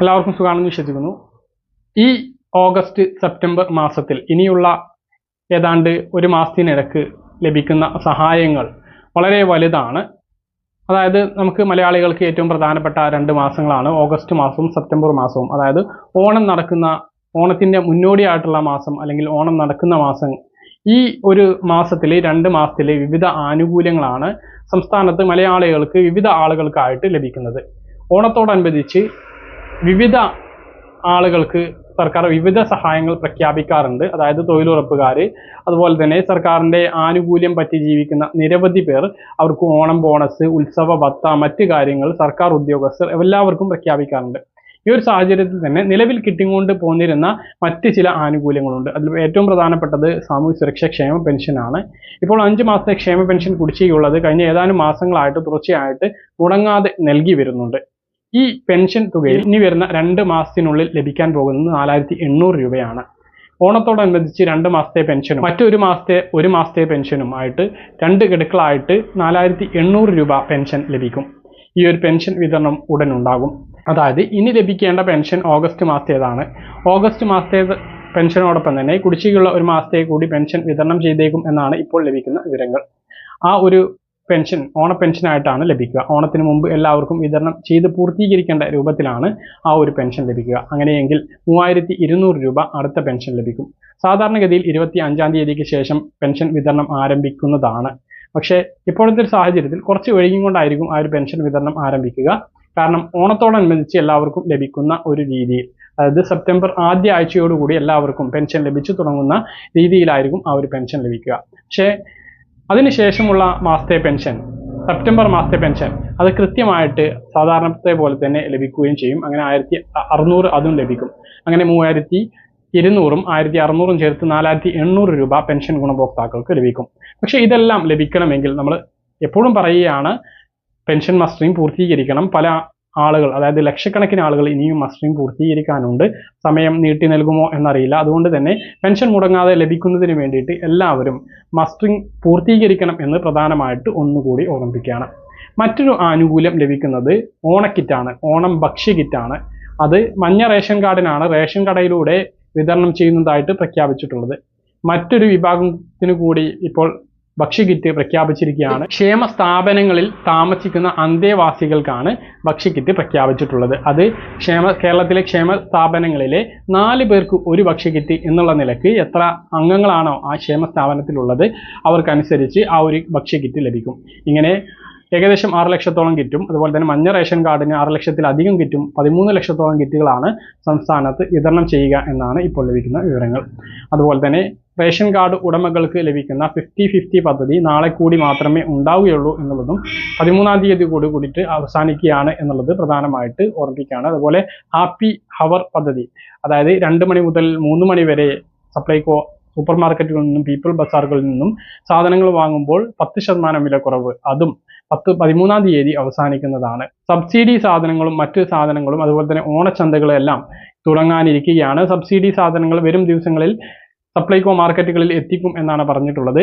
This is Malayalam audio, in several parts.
എല്ലാവർക്കും സുഖമാണെന്ന് വിശ്വസിക്കുന്നു. ഈ ഓഗസ്റ്റ് സെപ്റ്റംബർ മാസത്തിൽ ഇനിയുള്ള ഏതാണ്ട് ഒരു മാസത്തിനിടക്ക് ലഭിക്കുന്ന സഹായങ്ങൾ വളരെ വലുതാണ്. അതായത് നമുക്ക് മലയാളികൾക്ക് ഏറ്റവും പ്രധാനപ്പെട്ട രണ്ട് മാസങ്ങളാണ്. ഓഗസ്റ്റ് മാസവും സെപ്റ്റംബർ മാസവും. അതായത് ഓണം നടക്കുന്ന ഓണത്തിന്റെ മുന്നോടിയായിട്ടുള്ള മാസം അല്ലെങ്കിൽ ഓണം നടക്കുന്ന മാസം ഈ ഒരു മാസത്തിൽ രണ്ട് മാസത്തിൽ വിവിധ ആനുകൂല്യങ്ങളാണ് സംസ്ഥാനത്ത് മലയാളികൾക്ക് വിവിധ ആളുകൾക്കായിട്ട് ലഭിക്കുന്നത്. ഓണത്തോടനുബന്ധിച്ച് വിവിധ ആളുകൾക്ക് സർക്കാർ വിവിധ സഹായങ്ങൾ പ്രഖ്യാപിക്കാറുണ്ട്. അതായത് തൊഴിലുറപ്പുകാർ അതുപോലെ തന്നെ സർക്കാരിന്റെ ആനുകൂല്യം പറ്റി ജീവിക്കുന്ന നിരവധി പേർ അവർക്ക് ഓണം ബോണസ് ഉത്സവ ഭത്ത മറ്റ് കാര്യങ്ങൾ സർക്കാർ ഉദ്യോഗസ്ഥർ എല്ലാവർക്കും പ്രഖ്യാപിക്കാറുണ്ട്. ഈ ഒരു സാഹചര്യത്തിൽ തന്നെ നിലവിൽ കിട്ടിക്കൊണ്ട് പോന്നിരുന്ന മറ്റ് ചില ആനുകൂല്യങ്ങളുണ്ട്. അതിൽ ഏറ്റവും പ്രധാനപ്പെട്ടത് സാമൂഹ്യ സുരക്ഷാ ക്ഷേമ പെൻഷനാണ് ഇപ്പോൾ അഞ്ച് മാസത്തെ ക്ഷേമ പെൻഷൻ കുടിശ്ശികയുള്ളത് കഴിഞ്ഞ ഏതാനും മാസങ്ങളായിട്ട് തുടർച്ചയായിട്ട് മുടങ്ങാതെ നൽകി വരുന്നുണ്ട്. ഈ പെൻഷൻ തുകയിൽ ഇനി വരുന്ന രണ്ട് മാസത്തിനുള്ളിൽ ലഭിക്കാൻ പോകുന്നത് നാലായിരത്തി എണ്ണൂറ് രൂപയാണ്. ഓണത്തോടനുബന്ധിച്ച് രണ്ട് മാസത്തെ പെൻഷനും മറ്റൊരു മാസത്തെ ഒരു മാസത്തെ പെൻഷനും ആയിട്ട് രണ്ട് ഗഡുക്കളായിട്ട് നാലായിരത്തി എണ്ണൂറ് രൂപ പെൻഷൻ ലഭിക്കും. ഈ ഒരു പെൻഷൻ വിതരണം ഉടൻ ഉണ്ടാകും അതായത് ഇനി ലഭിക്കേണ്ട പെൻഷൻ ഓഗസ്റ്റ് മാസത്തേതാണ്. ഓഗസ്റ്റ് മാസത്തെ പെൻഷനോടൊപ്പം തന്നെ കുടിശ്ശികയുള്ള ഒരു മാസത്തെ കൂടി പെൻഷൻ വിതരണം ചെയ്തേക്കും എന്നാണ് ഇപ്പോൾ ലഭിക്കുന്ന വിവരങ്ങൾ. ആ ഒരു പെൻഷൻ ഓണ പെൻഷനായിട്ടാണ് ലഭിക്കുക. ഓണത്തിന് മുമ്പ് എല്ലാവർക്കും വിതരണം ചെയ്ത് പൂർത്തീകരിക്കേണ്ട രൂപത്തിലാണ് ആ ഒരു പെൻഷൻ ലഭിക്കുക. അങ്ങനെയെങ്കിൽ മൂവായിരത്തി ഇരുന്നൂറ് രൂപ അടുത്ത പെൻഷൻ ലഭിക്കും. സാധാരണഗതിയിൽ ഇരുപത്തി അഞ്ചാം തീയതിക്ക് ശേഷം പെൻഷൻ വിതരണം ആരംഭിക്കുന്നതാണ്. പക്ഷേ ഇപ്പോഴത്തെ സാഹചര്യത്തിൽ കുറച്ച് ഒഴുകി കൊണ്ടായിരിക്കും ആ ഒരു പെൻഷൻ വിതരണം ആരംഭിക്കുക. കാരണം ഓണത്തോടനുബന്ധിച്ച് എല്ലാവർക്കും ലഭിക്കുന്ന ഒരു രീതിയിൽ അതായത് സെപ്റ്റംബർ ആദ്യ ആഴ്ചയോടുകൂടി എല്ലാവർക്കും പെൻഷൻ ലഭിച്ചു തുടങ്ങുന്ന രീതിയിലായിരിക്കും ആ ഒരു പെൻഷൻ ലഭിക്കുക. പക്ഷേ അതിനുശേഷമുള്ള മാസത്തെ പെൻഷൻ സെപ്റ്റംബർ മാസത്തെ പെൻഷൻ അത് കൃത്യമായിട്ട് സാധാരണത്തെ പോലെ തന്നെ ലഭിക്കുകയും ചെയ്യും. അങ്ങനെ ആയിരത്തി അറുന്നൂറ് അതും ലഭിക്കും. അങ്ങനെ മൂവായിരത്തി ഇരുന്നൂറും ആയിരത്തി അറുന്നൂറും ചേർത്ത് നാലായിരത്തി എണ്ണൂറ് രൂപ പെൻഷൻ ഗുണഭോക്താക്കൾക്ക് ലഭിക്കും. പക്ഷെ ഇതെല്ലാം ലഭിക്കണമെങ്കിൽ നമ്മൾ എപ്പോഴും പറയുകയാണ് പെൻഷൻ മസ്റ്ററിങ് പൂർത്തീകരിക്കണം. പല ആളുകൾ അതായത് ലക്ഷക്കണക്കിന് ആളുകൾ ഇനിയും മസ്റ്ററിംഗ് പൂർത്തീകരിക്കാനുണ്ട്. സമയം നീട്ടി നൽകുമോ എന്നറിയില്ല. അതുകൊണ്ട് തന്നെ പെൻഷൻ മുടങ്ങാതെ ലഭിക്കുന്നതിന് വേണ്ടിയിട്ട് എല്ലാവരും മസ്റ്ററിംഗ് പൂർത്തീകരിക്കണം എന്ന് പ്രധാനമായിട്ട് ഒന്നുകൂടി ഓർമ്മിപ്പിക്കുകയാണ്. മറ്റൊരു ആനുകൂല്യം ലഭിക്കുന്നത് ഓണക്കിറ്റാണ് ഓണം ഭക്ഷ്യ കിറ്റാണ്. അത് മഞ്ഞ റേഷൻ കാർഡിനാണ് റേഷൻ കടയിലൂടെ വിതരണം ചെയ്യുന്നതായിട്ട് പ്രഖ്യാപിച്ചിട്ടുള്ളത്. മറ്റൊരു വിഭാഗത്തിന് കൂടി ഇപ്പോൾ ഭക്ഷ്യക്കിറ്റ് പ്രഖ്യാപിച്ചിരിക്കുകയാണ്. ക്ഷേമ സ്ഥാപനങ്ങളിൽ താമസിക്കുന്ന അന്തേവാസികൾക്കാണ് ഭക്ഷ്യകിറ്റ് പ്രഖ്യാപിച്ചിട്ടുള്ളത്. അത് ക്ഷേമ കേരളത്തിലെ ക്ഷേമ സ്ഥാപനങ്ങളിലെ നാല് പേർക്ക് ഒരു ഭക്ഷ്യകിറ്റ് എന്നുള്ള നിലയ്ക്ക് എത്ര അംഗങ്ങളാണോ ആ ക്ഷേമ സ്ഥാപനത്തിലുള്ളത് അവർക്കനുസരിച്ച് ആ ഒരു ഭക്ഷ്യകിറ്റ് ലഭിക്കും. ഇങ്ങനെ ഏകദേശം ആറ് ലക്ഷത്തോളം കിറ്റും അതുപോലെ തന്നെ മഞ്ഞ റേഷൻ കാർഡിന് ആറ് ലക്ഷത്തിലധികം കിറ്റും പതിമൂന്ന് ലക്ഷത്തോളം കിറ്റുകളാണ് സംസ്ഥാനത്ത് വിതരണം ചെയ്യുക എന്നാണ് ഇപ്പോൾ ലഭിക്കുന്ന വിവരങ്ങൾ. അതുപോലെ തന്നെ റേഷൻ കാർഡ് ഉടമകൾക്ക് ലഭിക്കുന്ന ഫിഫ്റ്റി ഫിഫ്റ്റി പദ്ധതി നാളെ കൂടി മാത്രമേ ഉണ്ടാവുകയുള്ളൂ എന്നുള്ളതും പതിമൂന്നാം തീയതി കൂടി കൂടിയിട്ട് അവസാനിക്കുകയാണ് എന്നുള്ളത് പ്രധാനമായിട്ട് ഓർമ്മിക്കുകയാണ് അതുപോലെ ഹാപ്പി ഹവർ പദ്ധതി അതായത് രണ്ട് മണി മുതൽ മൂന്ന് മണി വരെ സപ്ലൈകോ സൂപ്പർ മാർക്കറ്റുകളിൽ നിന്നും പീപ്പിൾ ബസാറുകളിൽ നിന്നും സാധനങ്ങൾ വാങ്ങുമ്പോൾ പത്ത് ശതമാനം വില കുറവ് അതും പത്ത് പതിമൂന്നാം തീയതി അവസാനിക്കുന്നതാണ്. സബ്സിഡി സാധനങ്ങളും മറ്റ് സാധനങ്ങളും അതുപോലെ തന്നെ ഓണച്ചന്തകളെല്ലാം തുടങ്ങാനിരിക്കുകയാണ്. സബ്സിഡി സാധനങ്ങൾ വരും ദിവസങ്ങളിൽ സപ്ലൈകോ മാർക്കറ്റുകളിൽ എത്തിക്കും എന്നാണ് പറഞ്ഞിട്ടുള്ളത്.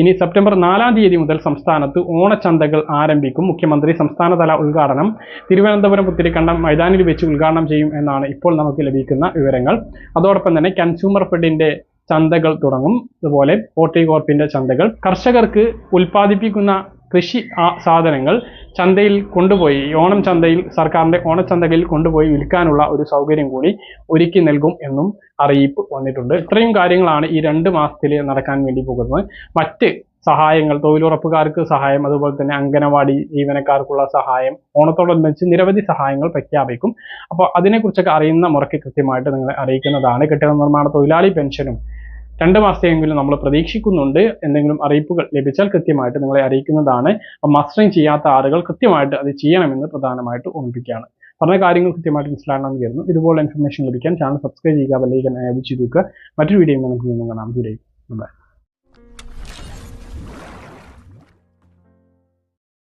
ഇനി സെപ്റ്റംബർ നാലാം തീയതി മുതൽ സംസ്ഥാനത്ത് ഓണച്ചന്തകൾ ആരംഭിക്കും. മുഖ്യമന്ത്രി സംസ്ഥാനതല ഉദ്ഘാടനം തിരുവനന്തപുരം പുത്തിരിക്കണ്ടം മൈതാനിൽ വെച്ച് ഉദ്ഘാടനം ചെയ്യും എന്നാണ് ഇപ്പോൾ നമുക്ക് ലഭിക്കുന്ന വിവരങ്ങൾ. അതോടൊപ്പം തന്നെ കൺസ്യൂമർ ഫെഡിന്റെ ചന്തകൾ തുടങ്ങും. അതുപോലെ ഓട്ടി കോർപ്പിന്റെ ചന്തകൾ. കർഷകർക്ക് ഉൽപ്പാദിപ്പിക്കുന്ന കൃഷി സാധനങ്ങൾ ചന്തയിൽ കൊണ്ടുപോയി ഓണം ചന്തയിൽ സർക്കാരിന്റെ ഓണച്ചന്തകളിൽ കൊണ്ടുപോയി വിൽക്കാനുള്ള ഒരു സൗകര്യം കൂടി ഒരുക്കി നൽകും എന്നും അറിയിപ്പ് വന്നിട്ടുണ്ട്. ഇത്രയും കാര്യങ്ങളാണ് ഈ രണ്ട് മാസത്തിൽ നടക്കാൻ വേണ്ടി പോകുന്നത്. മറ്റ് സഹായങ്ങൾ തൊഴിലുറപ്പുകാർക്ക് സഹായം അതുപോലെ തന്നെ അംഗനവാടി ജീവനക്കാർക്കുള്ള സഹായം ഓണത്തോടനുബന്ധിച്ച് നിരവധി സഹായങ്ങൾ പ്രഖ്യാപിക്കും. അപ്പോൾ അതിനെക്കുറിച്ചൊക്കെ അറിയുന്ന മുറയ്ക്ക് കൃത്യമായിട്ട് നിങ്ങളെ അറിയിക്കുന്നതാണ്. കെട്ടിട നിർമ്മാണ തൊഴിലാളി പെൻഷനും രണ്ട് മാസത്തെയെങ്കിലും നമ്മൾ പ്രതീക്ഷിക്കുന്നുണ്ട് എന്തെങ്കിലും അറിയിപ്പുകൾ ലഭിച്ചാൽ കൃത്യമായിട്ട് നിങ്ങളെ അറിയിക്കുന്നതാണ്. മസ്റ്ററിങ് ചെയ്യാത്ത ആളുകൾ കൃത്യമായിട്ട് അത് ചെയ്യണമെന്ന് പ്രധാനമായിട്ട് ഓർമ്മിപ്പിക്കുകയാണ്. പറഞ്ഞ കാര്യങ്ങൾ കൃത്യമായിട്ട് മനസ്സിലാകണമെന്ന് കരുതുന്നു. ഇതുപോലെ ഇൻഫർമേഷൻ ലഭിക്കാൻ ചാനൽ സബ്സ്ക്രൈബ് ചെയ്യുക ബെല്ലൈക്കൻ എനേബിൾ ചെയ്ത് മറ്റൊരു വീഡിയോ നമുക്ക് കാണാം. ദൂരേക്ക് ബൈ